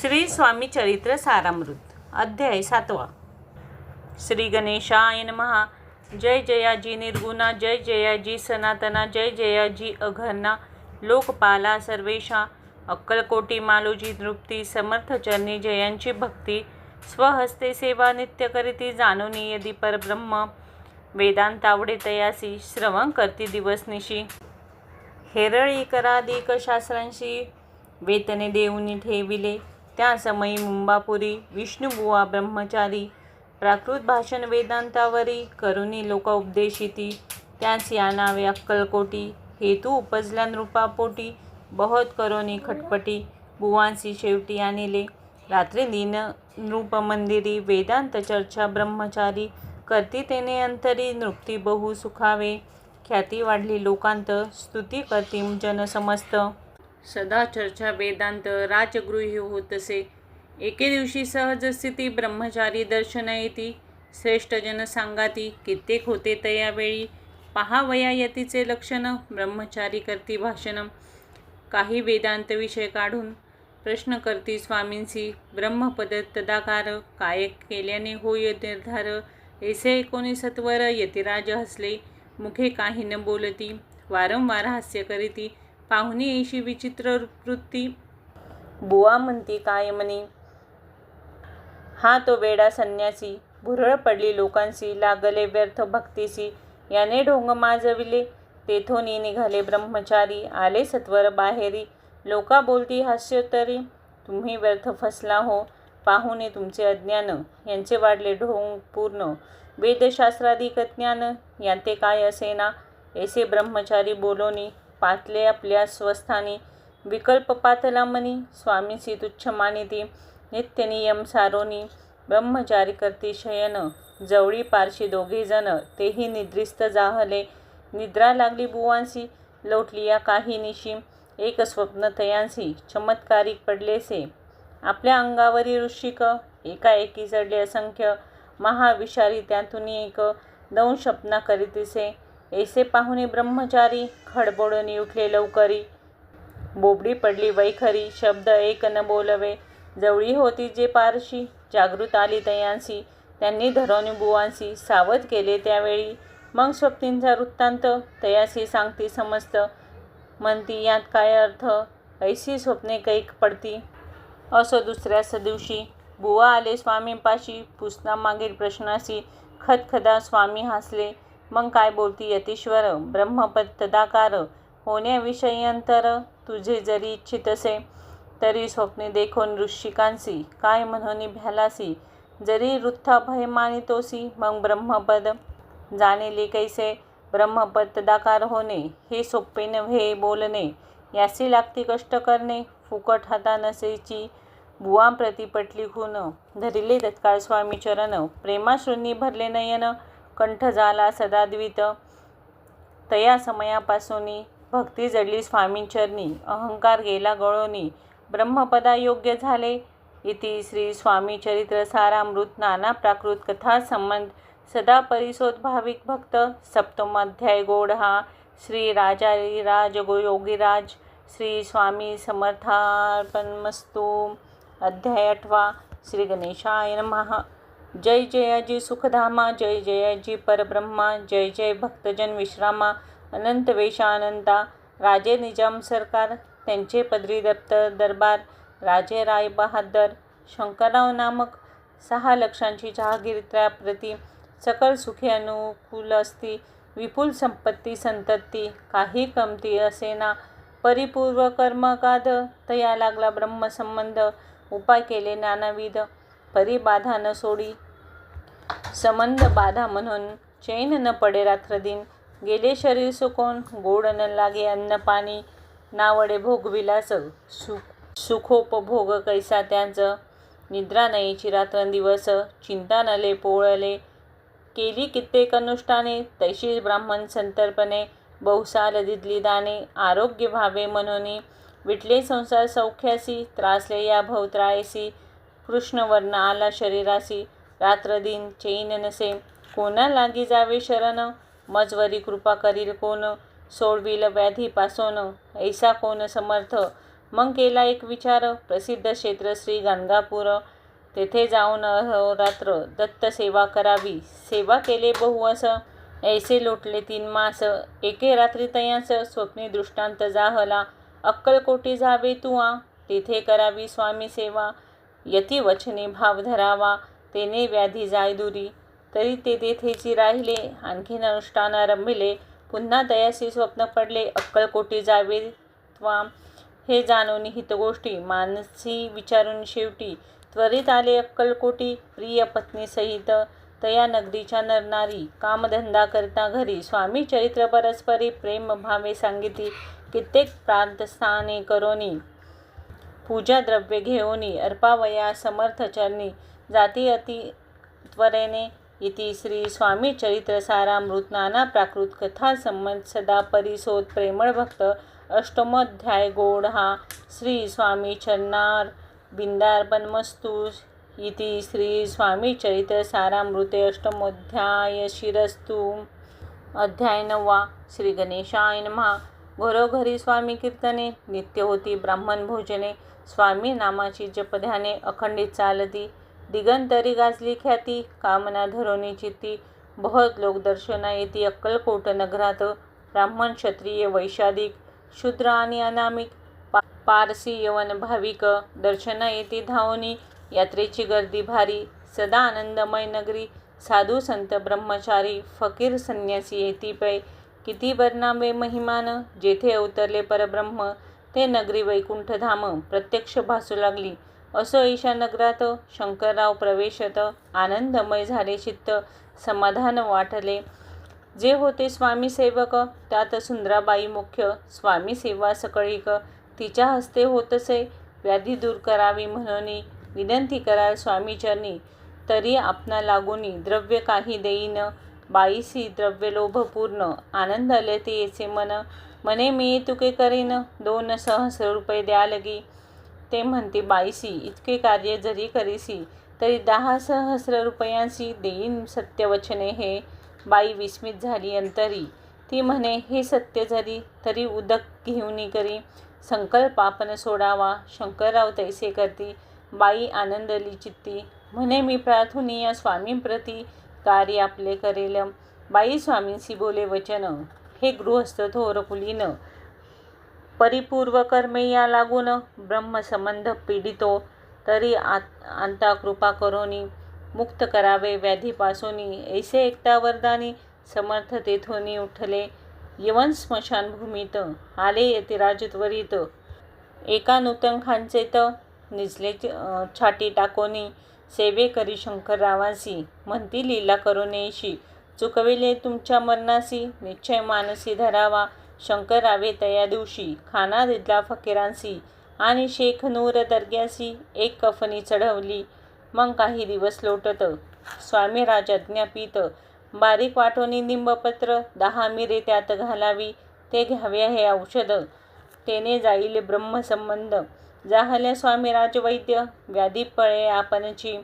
श्री स्वामी चरित्र सारामृत अध्याय सातवा. श्री गणेशाय महा जय जयाजी निर्गुणा जय जयाजी सनातना जय जयाजी अघर्णा लोकपाला सर्वेशा. अक्कलकोटी मालोजी नृप्ती समर्थ चरणी जयांची भक्ती. स्वहस्ते सेवा नित्य करीती जाणूनी यदी परब्रह्म. वेदांतावडे तयासी श्रवण करती दिवसनिशी. हेरळी कराधिक शास्त्रांशी वेतने देऊनी ठेविले. त्या समयी मुंबापुरी विष्णुबुवा ब्रह्मचारी प्राकृत भाषण वेदांतावरी करुणी लोक उपदेशिती त्याच या नावे अक्कलकोटी हेतू उपजल्या नृपापोटी बहुत करोनी खटपटी बुवांसी शेवटी आणिले. रात्री दिन नृप मंदिरी वेदांत चर्चा ब्रह्मचारी करती तेने अंतरी नृप्ती बहु सुखावे. ख्याती वाढली लोकांत स्तुती करती जन समस्त सदा चर्चा वेदांत राजगृही होतसे. एके दिवशी सहज स्थिती ब्रह्मचारी दर्शन येती. श्रेष्ठ जन सांगाती कित्येक होते तयावेळी पहावया यतीचे लक्षण ब्रह्मचारी करती भाषण. काही वेदांत विषय काढून प्रश्न करती स्वामींसी ब्रह्मपद तदाकार काय केल्याने होय निर्धार. ऐसे एकोणीसत्वर यतिराज हसले. मुखे काही न बोलती. वारंवार हास्य करीती. पाहुणे ऐशी विचित्र वृत्ती. बुवा म्हणती काय म्हणे? हा तो वेडा संन्यासी भुरळ पडली लोकांसी लागले व्यर्थ भक्तीसी याने ढोंग माजविले तेथोनी निघाले ब्रह्मचारी आले सत्वर बाहेरी. लोका बोलती तरी तुम्ही व्यर्थ फसला हो. पाहुणे तुमचे अज्ञान यांचे वाढले ढोंग पूर्ण. वेदशास्त्राधिक ज्ञान यांते काय असेना ऐसे ब्रह्मचारी बोलोनी पातले आपल्या स्वस्थानी. विकल्प पातलामनी स्वामीसी तुच्छ मानिती नित्य नियम सारोनी. ब्रह्मचारी करती शयन. जवळी पारशी दोघे जण. तेही निद्रिस्त जाहले. निद्रा लागली बुवांसी लोटली या काही निशी. एक स्वप्न तयांसी चमत्कारिक पडलेसे. आपल्या अंगावरी ऋषिक. एकाएकी चढले असंख्य. महाविषारी त्यातून एक. दंशपना स्वप्ना ऐसे पाहुणे ब्रह्मचारी खडबडून उठले लवकरी. बोबडी पडली वैखरी शब्द एक न बोलवे. जवळी होती जे पारशी जागृत आली तयांसी त्यांनी धरवणी बुवांसी सावध केले त्यावेळी. मग स्वप्नींचा वृत्तांत तयासी सांगती समस्त. म्हणती यात काय अर्थ? ऐशी स्वप्ने कैक पडती. असो दुसऱ्याच दिवशी. बुवा आले स्वामींपाशी पुसना मागील प्रश्नाशी. खदखदा स्वामी हसले. मग काय बोलती यतीश्वर? ब्रह्मपद तदाकार होण्याविषयी अंतर तुझे जरी इच्छितसे तरी स्वप्ने देखून ऋषिकांसी काय म्हणून भ्यालासी जरी वृथा भय मानितोसी मग ब्रह्मपद जाणेले कैसे? ब्रह्मपद तदाकार होणे हे सोपे नव्हे बोलणे यासी लागती कष्ट करणे फुकट हाता नसेची बुवांप्रती प्रतिपटली खून धरिले तत्काळ स्वामी चरण प्रेमाश्रूंनी भरले नयन कंठ झाला सदाद्वित. तया समयापासूनी भक्ती जडली स्वामींचरणी अहंकार गेला गळोनी. ब्रह्मपदा योग्य झाले. इति श्री स्वामी चरित्र सारामृत नाना प्राकृत कथा संबंध. सदा परिशोध भाविक भक्त. सप्तमाध्याय गोड हा. श्री राजारिराज गो योगीराज श्री स्वामी समर्थार्पणमस्तू. अध्याय आठवा. श्री गणेशाय नमः. जय जयाजी सुखधामा जय जयाजी परब्रह्मा जय जय भक्तजन विश्रामा अनंत वेशानंता राजे निजाम सरकार त्यांचे पदरी दप्तर दरबार राजे राय बहादर शंकरराव नामक सहा लक्षांची जहागीरत्याप्रती सकल सुखे अनुकूल असती विपुल संपत्ती संतत्ती काही कमती असेना परिपूर्व कर्मकाद तया लागला ब्रह्मसंबंध उपाय केले नानाविध परिबाधा न सोडी. संबंध बाधा म्हणून चैन न पडे रात्रदिन गेले शरीर सुकोन गोड न लागे अन्न पाणी. नावडे भोगविलास सुख सुखोपभोग कैसा त्यांचं. निद्रा नयेची रात्रंदिवस चिंता नले पोळले. केली कित्येक अनुष्ठाने तैशी ब्राह्मण संतर्पणे. बहुसाल दिदली दाने आरोग्य व्हावे म्हणून. विटले संसार सौख्यासी त्रासले या भवत्रायसी कृष्णवर्ण आला शरीरासी रात्रदिन चैन नसे. कोणा लागी जावे शरण? मजवरी कृपा करील कोण? सोडविल व्याधीपासून. ऐसा कोण समर्थ? मग केला एक विचार. प्रसिद्ध क्षेत्र श्री गाणगापूर. तेथे जाऊन अहोरात्र दत्त सेवा करावी. सेवा केले बहु ऐसे लोटले तीन मास. एके रात्री तयांस. स्वप्नी दृष्टांत जाहला. अक्कलकोटी जावे तुआ. तेथे करावी स्वामी सेवा. यती वचने भाव धरावा तेने व्याधी जाय दुरी. तरी ते तेथेची राहिले आणखीन अनुष्ठान रंभिले पुन्हा दयासी स्वप्न पडले अक्कलकोटी जावे त्वा हे जाणून हितगोष्टी मानसी विचारून शेवटी त्वरित आले अक्कलकोटी प्रिय पत्नीसहित तया नगरीच्या नरनारी कामधंदा करता घरी स्वामी चरित्र परस्परी प्रेम भावे सांगिती कित्येक प्रांतस्थाने करोनी. पूजा द्रव्य घेऊनी अर्पावया समर्थ चरणी जाती अति त्वरेने इति श्री स्वामी चरित्र सारामृत नाना प्राकृत कथा संमत सदा परिसोत प्रेमळ भक्त अष्टमोध्याय गोड हा श्री स्वामी चरणार बिंदार्पणमस्तु इति श्री स्वामी चरित्र सारामृते अष्टमोध्याय शिरस्तु अध्याय नववा श्री गणेशाय नमः. घरोघरी स्वामी कीर्तने नित्य होती ब्राह्मण भोजने स्वामी नामाची जपध्याने अखंडित चालती दिगंतरी गाजली ख्याती कामना धरोनी चित्ती बहुत लोक दर्शना येती अक्कलकोट नगरात ब्राह्मण क्षत्रिय वैशादिक शूद्र आणि अनामिक पा पारसी यवन भाविक दर्शना येती धावनी यात्रेची गर्दी भारी सदा आनंदमय नगरी साधू संत ब्रह्मचारी फकीर संन्यासी येती पै किती बरनामे महिमान जेथे अवतरले परब्रह्म ते नगरी वैकुंठधाम प्रत्यक्ष भासू लागली. असो ईशा नगरात शंकरराव प्रवेशत आनंदमय झाले चित्त समाधान वाटले. जे होते स्वामी सेवक त्यात सुंदराबाई मुख्य स्वामी सेवा सकळीक. तिच्या हस्ते होतसे व्याधी दूर करावी म्हणून विनंती कराल स्वामीचरणी. तरी आपणा लागूनी द्रव्य काही देईन. बाईसी द्रव्यलोभपूर्ण आनंद आले ते येचे मन. मने मी तुके करीन दोन सहस्र रुपये द्या लगी. ते म्हणते बाईसी इतके कार्य जरी करीसी तरी दहा सहस्र रुपयांशी देईन सत्यवचने हे. बाई विस्मित झाली अंतरी. ती म्हणे हे सत्य जरी तरी उदक घेऊनी करी संकल्प आपण सोडावा शंकरराव तैसे करती. बाई आनंदली चित्ती. म्हणे मी प्रार्थुनिया स्वामींप्रती कार्य आपले करेल बाई स्वामींशी बोले वचन हे गृहस्थ थोरकुलीनं परिपूर्व कर्मे या लागून ब्रह्मसंबंध पीडितो तरी आत अंता कृपा करोनी मुक्त करावे व्याधीपासोनी. ऐसे एकता वरदानी समर्थ तेथोनी उठले. यवन स्मशानभूमीत आले येते राजत्वरित एका नूतन खांचेत निजले छाटी टाकोनी. सेवे करी शंकररावासी म्हणती लीला करोनेशी चुकविले तुमच्या मरणासी निश्चय मानसी धरावा. शंकरावे तया दिवशी खाना दिदला फकीरांसी आणि शेख नूर दर्ग्यासी एक कफनी चढवली. मग काही दिवस लोटत स्वामी राजाज्ञापित बारीक वाटोनी निंबपत्र दहा मिरे त्यात घालावी. ते घ्यावे हे औषध. तेने जाईल ब्रह्मसंबंध. जाहल्या स्वामी राजवैद्य व्याधी पळे आपणची.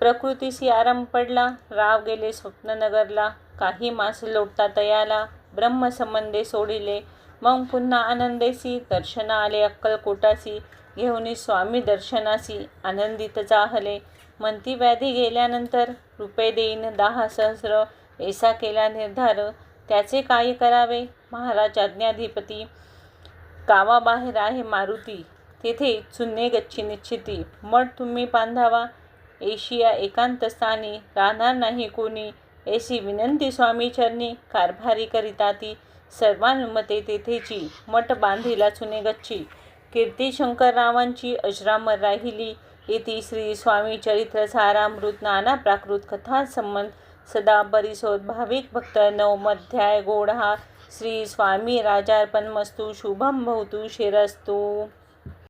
प्रकृतीशी आराम पडला राव गेले स्वप्ननगरला काही मास लोटता तयाला ब्रह्मसंबंधे सोडिले. मग पुन्हा आनंदेसी दर्शना आले अक्कलकोटासी घेऊनी स्वामी दर्शनासी आनंदित जाहले. म्हणती व्याधी गेल्यानंतर रुपये देईन दहा सहस्र ऐसा केला निर्धार. त्याचे काय करावे? महाराज आज्ञाधिपती गावाबाहेर आहे मारुती. तेथे चुन्ने गच्ची निश्चिती. मठ तुम्ही बांधावा. एशिया एकांतस्थानी राहणार नाही कोणी. ऐशी विनंती स्वामीचरणी कारभारी करिता ती सर्वानुमते तेथेची मठ बांधिला चुने गच्ची. कीर्ती शंकररावांची अजरामर राहिली. इति श्री स्वामी चरित्र सारामृत नाना प्राकृत कथा संबंध सदा परिसोद भाविक भक्त नवमध्याय गोड हा श्री स्वामी राजार्पणमस्तु शुभम भवतु शिरस्तु.